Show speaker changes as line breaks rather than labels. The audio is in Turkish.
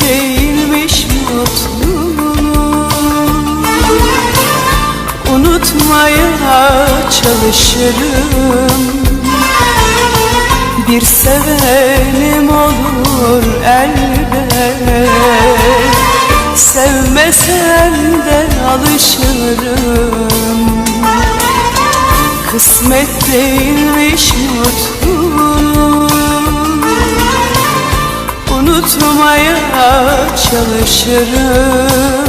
değilmiş mutluluğum. Unutmaya çalışırım. Bir sevenim olur elbet. Sevmesem de alışırım. Kısmet değilmiş mutluluğum Unutmaya çalışırım